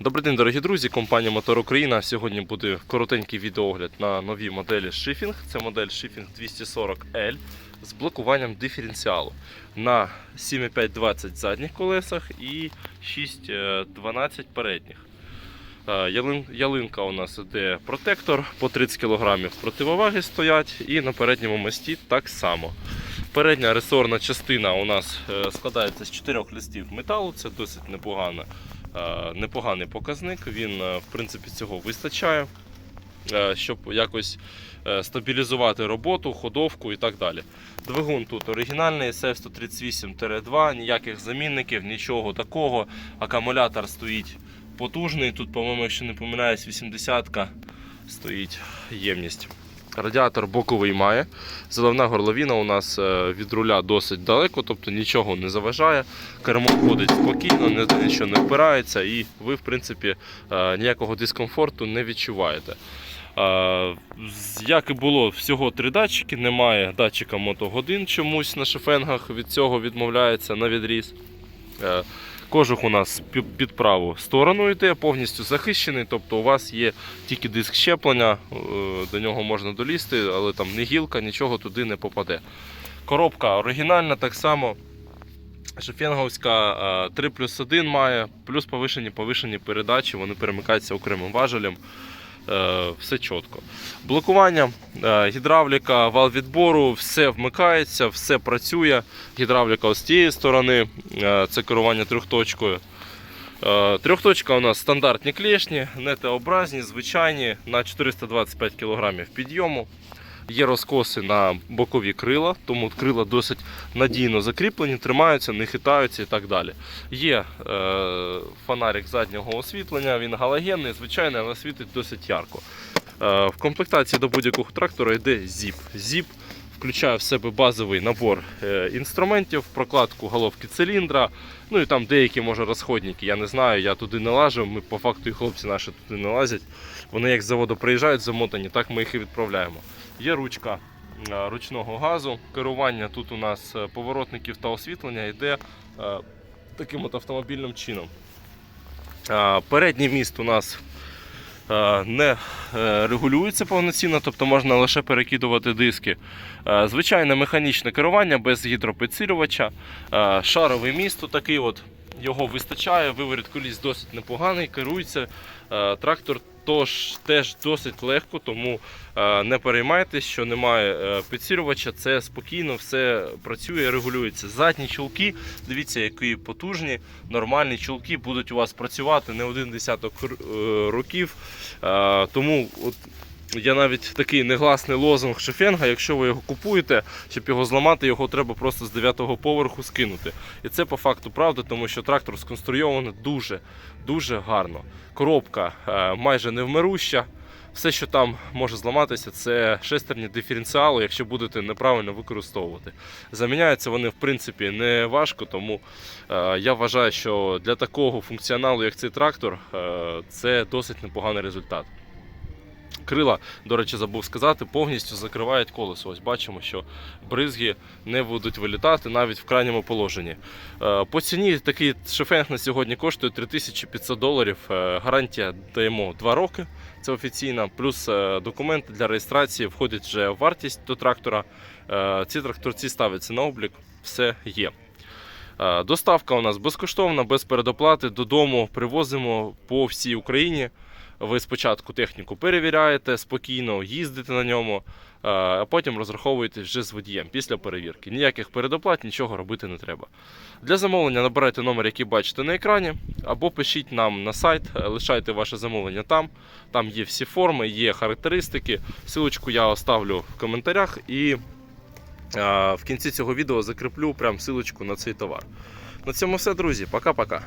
Добрий день, дорогі друзі. Компанія Мотор Україна. Сьогодні буде коротенький відеоогляд на нові моделі Shifting. Це модель Shifting 240L з блокуванням диференціалу на 7,520 задніх колесах і 6,12 передніх. Е, ялин- Ялинка у нас іде протектор по 30 кг противоваги стоять, і на передньому мості так само. Передня ресорна частина у нас е, складається з чотирьох листів металу, це досить непогано, е, непоганий показник. Він, е, в принципі, цього вистачає, е, щоб якось е, стабілізувати роботу, ходовку і так далі. Двигун тут оригінальний SF138-2, ніяких замінників, нічого такого. Акумулятор стоїть потужний. Тут, по-моєму, якщо не помиляюсь, 80-ка стоїть ємність. Радіатор боковий має. Заливна горловина у нас е, від руля досить далеко, тобто нічого не заважає. Кермо ходить спокійно, нічого не впирається, і ви, в принципі, е, ніякого дискомфорту не відчуваєте. Е, Як і було, всього три датчики, немає датчика мотогодин чомусь на шифенгах, від цього відмовляється на відріз. Е, Кожух у нас під праву сторону йде, повністю захищений, тобто у вас є тільки диск щеплення, е, до нього можна долізти, але там не гілка, нічого туди не попаде. Коробка оригінальна, так само. Шефенговська е, 3 плюс 1 має, плюс повишені повишені передачі, вони перемикаються окремим важелем. Е, Все чітко. Блокування, е, гідравліка, вал відбору, все вмикається, все працює. Гідравліка з тієї сторони, е, це керування трьохточкою. Трьохточка у нас стандартні клешні, нетеобразні, звичайні на 425 кг підйому. Є розкоси на бокові крила, тому крила досить надійно закріплені, тримаються, не хитаються і так далі. Є е, фонарик заднього освітлення, він галогенний, звичайний, але світить досить ярко. Е, в комплектації до будь-якого трактора йде ZIP. ZIP включає в себе базовий набор е, інструментів, прокладку головки циліндра, ну і там деякі може розходники. Я не знаю, я туди не лажу. Ми по факту і хлопці наші туди не лазять. Вони як з заводу приїжджають замотані, так ми їх і відправляємо. Є ручка е, ручного газу. Керування тут у нас е, поворотників та освітлення йде таким от автомобільним чином. Передній міст у нас не е, регулюється повноцінно, тобто можна лише перекидувати диски. Е, Звичайне механічне керування без гідропідсилювача. Е, Шаровий міст такий от. Його вистачає, виворіт коліс досить непоганий, керується. Е, Трактор тож теж досить легко, тому е, не переймайтесь, що немає е, підсилювача. Це спокійно все працює, регулюється. Задні чулки, дивіться, які потужні, нормальні чулки будуть у вас працювати не один десяток років. Тому от я навіть такий негласний лозунг шефенга, якщо ви його купуєте, щоб його зламати, його треба просто з 9-го поверху скинути. І це по факту правда, тому що трактор сконструйований дуже, дуже гарно. Коробка е, майже невмируща. Все, що там може зламатися, це шестерні диференціали, якщо будете неправильно використовувати. Заміняються вони в принципі не важко, тому е, я вважаю, що для такого функціоналу, як цей трактор, е, це досить непоганий результат. Крила, до речі, забув сказати, повністю закривають колесо. Ось бачимо, що бризги не будуть вилітати навіть в крайньому положенні. Е, По ціні такий шефенг на сьогодні коштує 3500 доларів. Е, Гарантія даємо 2 роки. Це офіційна, плюс е, документи для реєстрації входить вже в вартість до трактора. Ці тракторці ставляться на облік, все є. Доставка у нас безкоштовна, без передоплати. Додому привозимо по всій Україні. Ви спочатку техніку перевіряєте спокійно, їздите на ньому, е, а потім розраховуєте вже з водієм після перевірки. Ніяких передоплат, нічого робити не треба. Для замовлення набирайте номер, який бачите на екрані, або пишіть нам на сайт, е, лишайте ваше замовлення там. Там є всі форми, є характеристики. Силочку я оставлю в коментарях і е, в кінці цього відео закріплю прям силочку на цей товар. На цьому все, друзі. Пока-пока.